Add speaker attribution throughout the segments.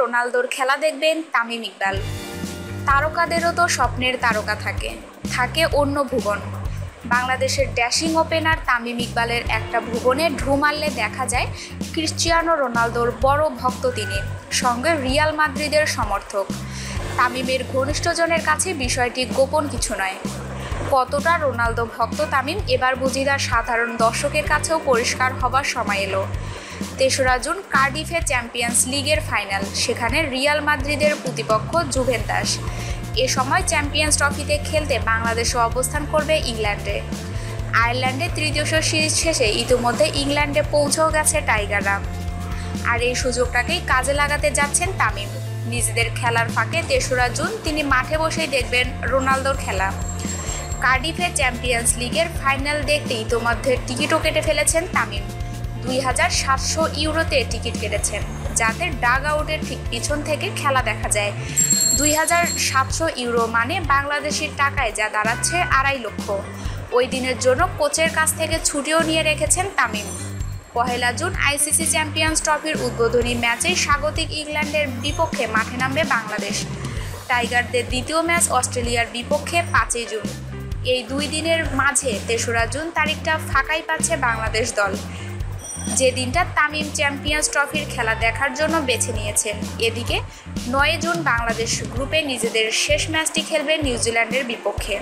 Speaker 1: রোনালদোর খেলা দেখবেন তামিম ইকবাল। তারকাদেরও তো স্বপ্নের তারকা থাকে থাকে অন্য ভুবন। বাংলাদেশের ড্যাশিং ওপেনার তামিম ইকবালের একটা ভুবনে ঢু মারলে দেখা যায় ক্রিশ্চিয়ানো রোনালদোর বড় ভক্ত তিনি, সঙ্গে রিয়াল মাদ্রিদের সমর্থক। তামিমের ঘনিষ্ঠজনের কাছে বিষয়টি গোপন কিছু নয়। কতটা রোনালদো ভক্ত তামিম এবার বুঝি সাধারণ দর্শকের কাছেও পরিষ্কার হবার সময় এলো। তেসরা জুন কার্ডিফে চ্যাম্পিয়ন্স লিগের ফাইনাল, সেখানে রিয়াল মাদ্রিদের প্রতিপক্ষ জুভেন্তাস এ সময় চ্যাম্পিয়ন্স ট্রফিতে খেলতে বাংলাদেশও অবস্থান করবে ইংল্যান্ডে। আয়ারল্যান্ডে তৃতীয় সিরিজ শেষে ইতিমধ্যে ইংল্যান্ডে পৌঁছেও গেছে টাইগাররা। আর এই সুযোগটাকেই কাজে লাগাতে যাচ্ছেন তামিম। নিজেদের খেলার ফাঁকে তেসরা জুন তিনি মাঠে বসেই দেখবেন রোনালদোর খেলা। কার্ডিফে চ্যাম্পিয়ন্স লিগের ফাইনাল দেখতে ইতোমধ্যে টিকিটও কেটে ফেলেছেন তামিম। দুই হাজার সাতশো ইউরোতে টিকিট কেটেছেন, যাতে ডাগ আউটের ঠিক পিছন থেকে খেলা দেখা যায়। দুই হাজার সাতশো ইউরো মানে বাংলাদেশের টাকায় যা দাঁড়াচ্ছে আড়াই লক্ষ। ওই দিনের জন্য কোচের কাছ থেকে ছুটিও নিয়ে রেখেছেন তামিম। পহেলা জুন আইসিসি চ্যাম্পিয়ন্স ট্রফির উদ্বোধনী ম্যাচে স্বাগতিক ইংল্যান্ডের বিপক্ষে মাঠে নামবে বাংলাদেশ। টাইগারদের দ্বিতীয় ম্যাচ অস্ট্রেলিয়ার বিপক্ষে পাঁচই জুন। এই দুই দিনের মাঝে তেসরা জুন তারিখটা ফাঁকাই পাচ্ছে বাংলাদেশ দল। যে দিনটা তামিম চ্যাম্পিয়ন্স ট্রফির খেলা দেখার জন্য বেছে নিয়েছেন। এদিকে নয় জুন বাংলাদেশ গ্রুপে নিজেদের শেষ ম্যাচটি খেলবে নিউজিল্যান্ডের বিপক্ষে।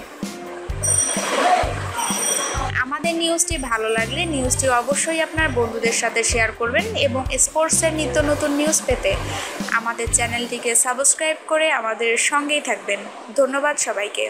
Speaker 1: আমাদের নিউজটি ভালো লাগলে নিউজটি অবশ্যই আপনার বন্ধুদের সাথে শেয়ার করবেন এবং স্পোর্টসের নিত্য নতুন নিউজ পেতে আমাদের চ্যানেলটিকে সাবস্ক্রাইব করে আমাদের সঙ্গেই থাকবেন। ধন্যবাদ সবাইকে।